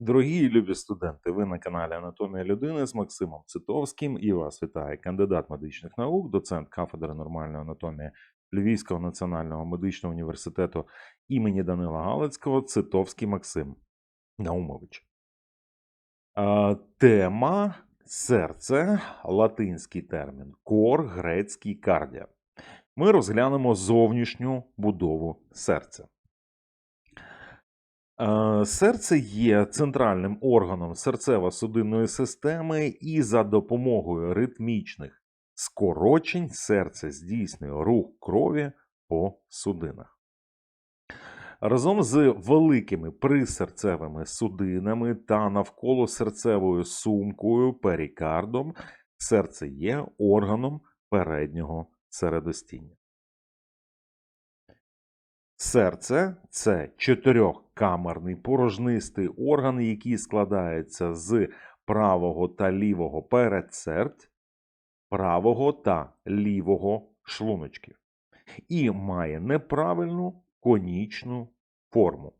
Дорогі і любі студенти, ви на каналі Анатомія людини з Максимом Цитовським і вас вітає кандидат медичних наук, доцент кафедри нормальної анатомії Львівського національного медичного університету імені Данила Галицького Цитовський Максим Наумович. Тема серце, латинський термін, кор, грецький кардіа. Ми розглянемо зовнішню будову серця. Е, Серце є центральним органом серцево-судинної системи, і за допомогою ритмічних скорочень серце здійснює рух крові по судинах. Разом з великими присерцевими судинами та навколо серцевою сумкою перікардом серце є органом переднього середостіння. Серце це чотирьохкамерний порожнистий орган, який складається з правого та лівого передсердь, правого та лівого шлуночків і має неправильну конічну форму.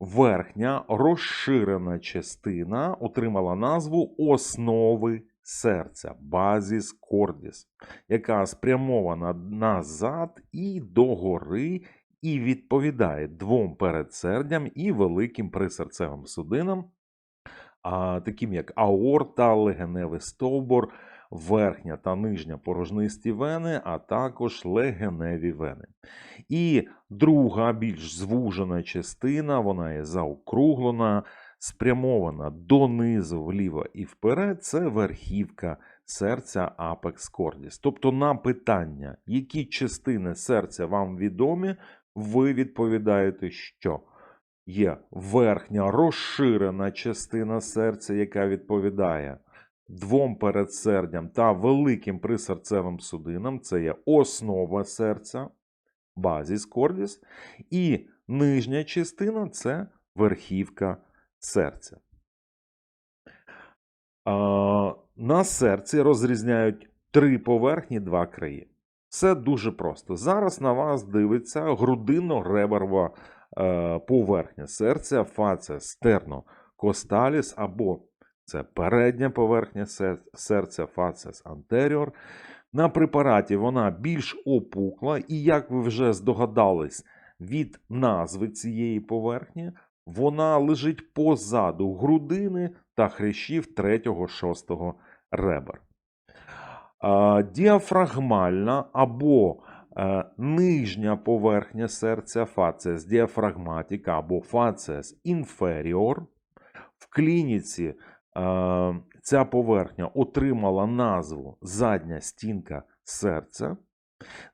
Верхня розширена частина отримала назву основи серця базіс кордіс, яка спрямована назад і догори, і відповідає двом передсердям і великим присерцевим судинам, а, таким як аорта, легеневий стовбур, верхня та нижня порожнисті вени, а також легеневі вени. І друга, більш звужена частина, вона є заокруглена, спрямована донизу, вліво і вперед, це верхівка серця Apex Cordis. Тобто на питання, які частини серця вам відомі, ви відповідаєте, що є верхня розширена частина серця, яка відповідає двом передсердям та великим присерцевим судинам. Це є основа серця, базіс кордіс, і нижня частина це верхівка серця. На серці розрізняють три поверхні, два краї. Все дуже просто. Зараз на вас дивиться грудинно-реберова е, поверхня серця, фація стернокосталіс, або це передня поверхня серця, фацес антеріор. На препараті вона більш опукла, і, як ви вже здогадались, від назви цієї поверхні вона лежить позаду грудини та хрящів 3-6 ребер. Діафрагмальна або е, нижня поверхня серця фацес діафрагматика або фацес інферіор. В клініці е, ця поверхня отримала назву задня стінка серця.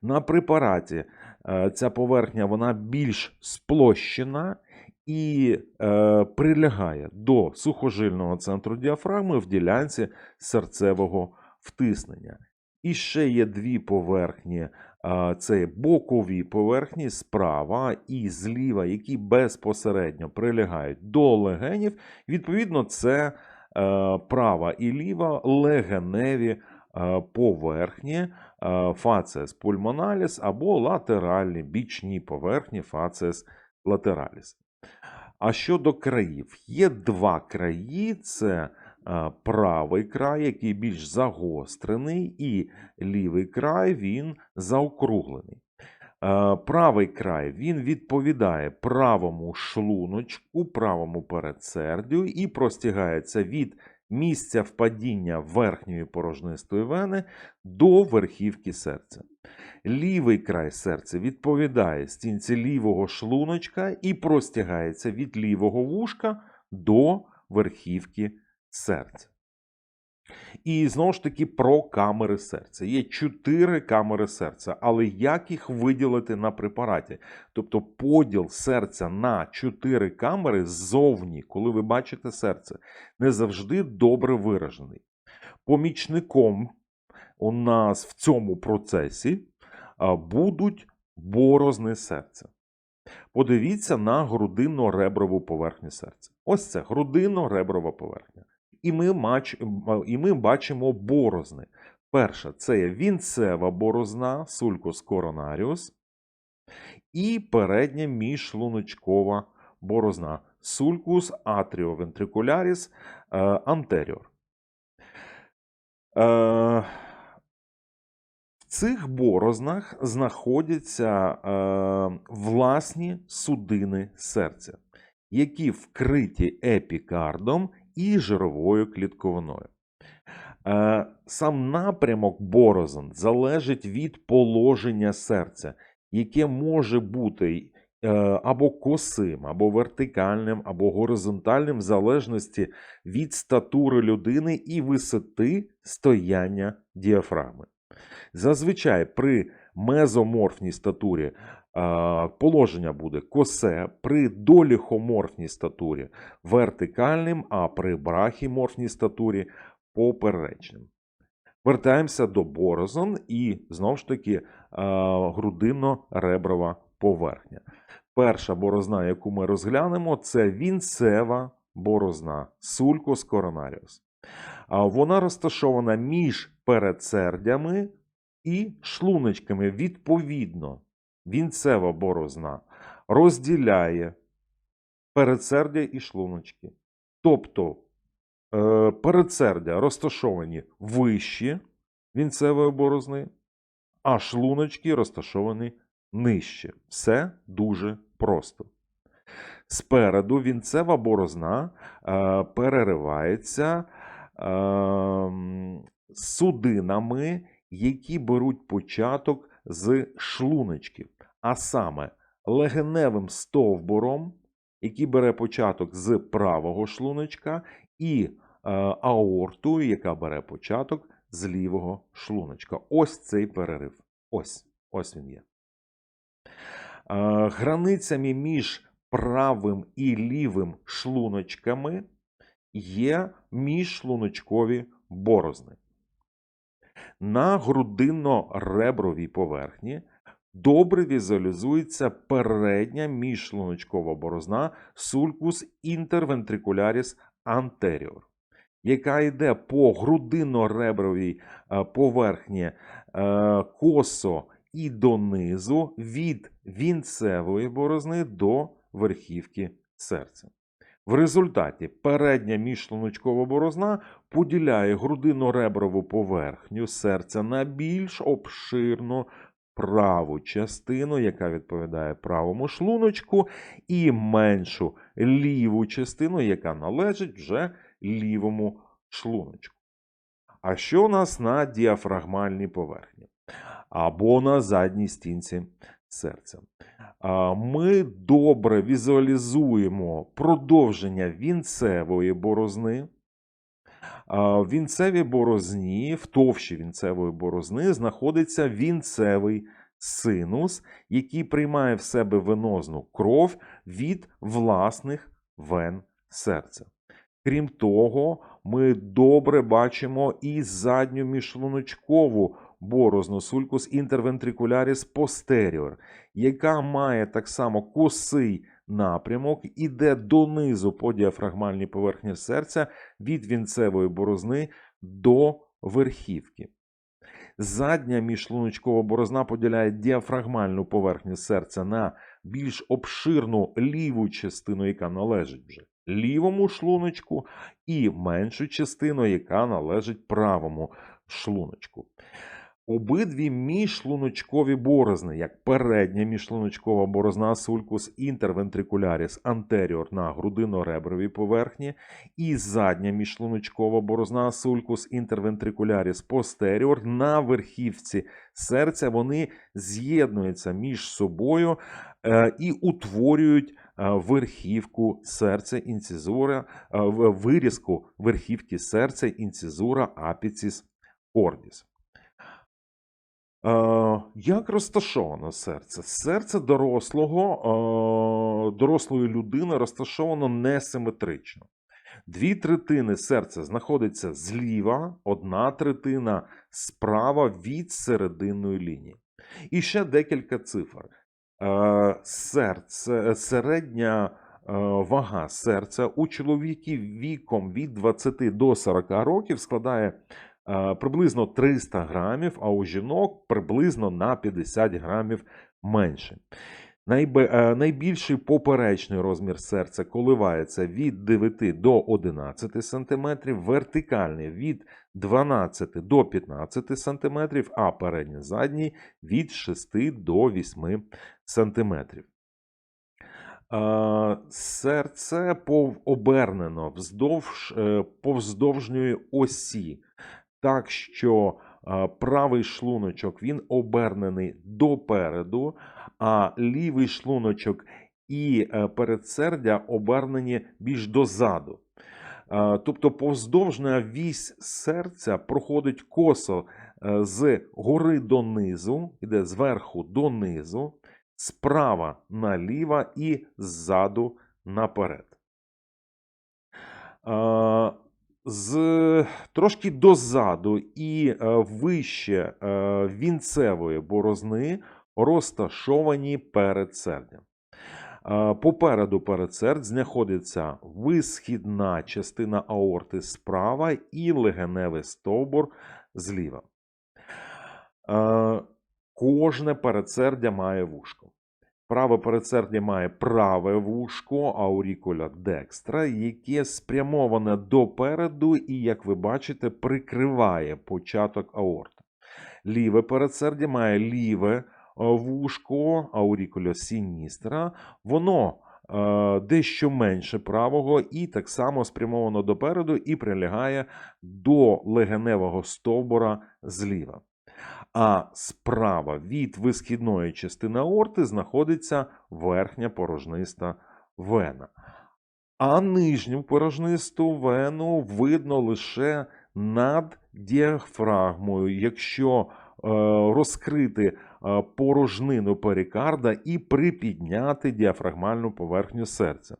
На препараті е, ця поверхня вона більш сплощена і е, прилягає до сухожильного центру діафрагми в ділянці серцевого втиснення. І ще є дві поверхні: це бокові поверхні справа і зліва, які безпосередньо прилягають до легенів. Відповідно, це е, права і ліва легеневі е, поверхні е, фацес пульмоналіс або латеральні бічні поверхні фацес латераліс. А щодо країв, є два краї: це е, правий край, який більш загострений, і лівий край він заокруглений. Е, Правий край він відповідає правому шлуночку, правому передсердю і простягається від місця впадіння верхньої порожнистої вени до верхівки серця. Лівий край серця відповідає стінці лівого шлуночка і простягається від лівого вушка до верхівки серця. І знову ж таки про камери серця. Є чотири камери серця, але як їх виділити на препараті? Тобто поділ серця на чотири камери ззовні, коли ви бачите серце, не завжди добре виражений. Помічником у нас в цьому процесі будуть борозни серця. Подивіться на грудинно-реброву поверхню серця. Ось це грудинно-реброва поверхня. І ми, мач... і ми бачимо борозни. Перша це є вінцева борозна, сулькус коронаріус, і передня міжшлуночкова борозна, atrioventricularis е, anterior. Е, цих борознах знаходяться е, власні судини серця, які вкриті епікардом і жировою клітковиною. Е, Сам напрямок борозн залежить від положення серця, яке може бути е, або косим, або вертикальним, або горизонтальним, в залежності від статури людини і висоти стояння діафрагми. Зазвичай при мезоморфній статурі е, положення буде косе, при доліхоморфній статурі вертикальним, а при брахіморфній статурі поперечним. Вертаємося до борозон і знову ж таки е, грудинно-реброва поверхня. Перша борозна, яку ми розглянемо, це вінцева борозна сулькус коронаріус. Вона розташована між передсердями і шлуночками. Відповідно, вінцева борозна розділяє передсердя і шлуночки. Тобто е, передсердя розташовані вище вінцевої борозни, а шлуночки розташовані нижче. Все дуже просто. Спереду вінцева борозна е, переривається судинами, які беруть початок з шлуночків, а саме легеневим стовбуром, який бере початок з правого шлуночка, і е, аортою, яка бере початок з лівого шлуночка. Ось цей перерив. Ось, ось він є. Е, Границями між правим і лівим шлуночками є міжшлуночкові борозни. На грудинно-ребровій поверхні добре візуалізується передня міжшлуночкова борозна sulcus interventricularis anterior, яка йде по грудинно-ребровій е, поверхні е, косо і донизу від вінцевої борозни до верхівки серця. В результаті передня міжшлуночкова борозна поділяє грудинно-реброву поверхню серця на більш обширну праву частину, яка відповідає правому шлуночку, і меншу ліву частину, яка належить вже лівому шлуночку. А що у нас на діафрагмальній поверхні? Або на задній стінці серця? Ми добре візуалізуємо продовження вінцевої борозни. А, В вінцевій борозні, в товщі вінцевої борозни, знаходиться вінцевий синус, який приймає в себе венозну кров від власних вен серця. Крім того, ми добре бачимо і задню міжшлуночкову борозну sulcus interventricularis posterior, яка має так само косий напрямок, іде донизу по діафрагмальній поверхні серця від вінцевої борозни до верхівки. Задня міжшлуночкова борозна поділяє діафрагмальну поверхню серця на більш обширну ліву частину, яка належить вже лівому шлуночку, і меншу частину, яка належить правому шлуночку. Обидві міжшлуночкові борозни, як передня міжшлуночкова борозна sulcus interventricularis anterior на грудино-ребровій поверхні, і задня міжшлуночкова борозна sulcus interventricularis posterior на верхівці серця, вони з'єднуються між собою е, і утворюють е, верхівку серця інцизура, е, вирізку верхівки серця інцизура апіцис орбіс. Е, Як розташовано серце? Серце дорослого, е, дорослої людини розташовано несиметрично. Дві третини серця знаходиться зліва, одна третина справа від серединної лінії. І ще декілька цифр. Е, Серце, середня вага серця у чоловіків віком від 20 до 40 років складає приблизно 300 грамів, а у жінок приблизно на 50 грамів менше. Е, Найбільший поперечний розмір серця коливається від 9 до 11 см, вертикальний від 12 до 15 см, а передній задній від 6 до 8 см. Е, Серце обернено вздовж е, повздовжньої осі, так що е, правий шлуночок він обернений допереду, а лівий шлуночок і е, передсердя обернені більш дозаду. Е, Тобто повздовжна вісь серця проходить косо з гори донизу, іде зверху донизу, справа наліво і ззаду наперед. З трошки дозаду і е, вище е, вінцевої борозни розташовані передсердя. Е, Попереду передсердь знаходиться висхідна частина аорти справа і легеневий стовбур зліва. Кожне передсердя має вушко. Праве передсердя має праве вушко аурікуля декстра, яке спрямоване допереду і, як ви бачите, прикриває початок аорти. Ліве передсердя має ліве е, вушко аурікуля сіністра. Воно е, дещо менше правого і так само спрямовано допереду і прилягає до легеневого стовбура зліва. А справа від висхідної частини аорти знаходиться верхня порожниста вена. А нижню порожнисту вену видно лише над діафрагмою, якщо е, розкрити е, порожнину перикарда і припідняти діафрагмальну поверхню серця.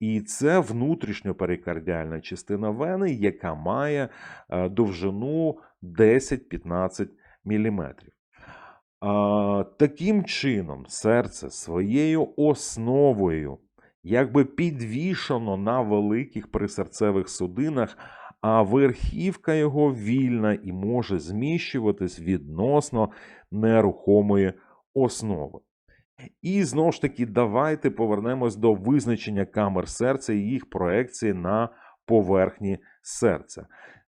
І це внутрішньоперикардіальна частина вени, яка має е, довжину 10-15 мм. Таким чином, серце своєю основою якби підвішено на великих присерцевих судинах, а верхівка його вільна і може зміщуватись відносно нерухомої основи. І знову ж таки, давайте повернемось до визначення камер серця і їх проекції на поверхні серця.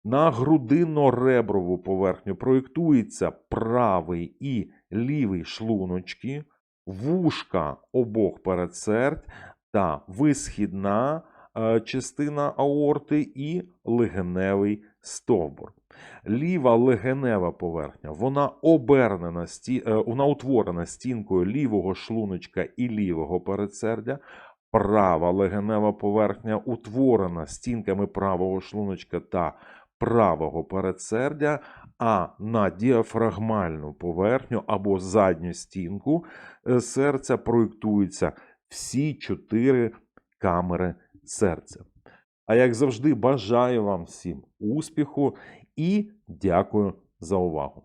На грудинно-реброву поверхню проєктується правий і лівий шлуночки, вушка обох передсердь та висхідна е, частина аорти і легеневий стовбур. Ліва легенева поверхня, вона обернена, е, вона утворена стінкою лівого шлуночка і лівого передсердя. Права легенева поверхня утворена стінками правого шлуночка та правого передсердя, а на діафрагмальну поверхню або задню стінку е, серця проєктуються всі чотири камери серця. А як завжди, бажаю вам всім успіху і дякую за увагу.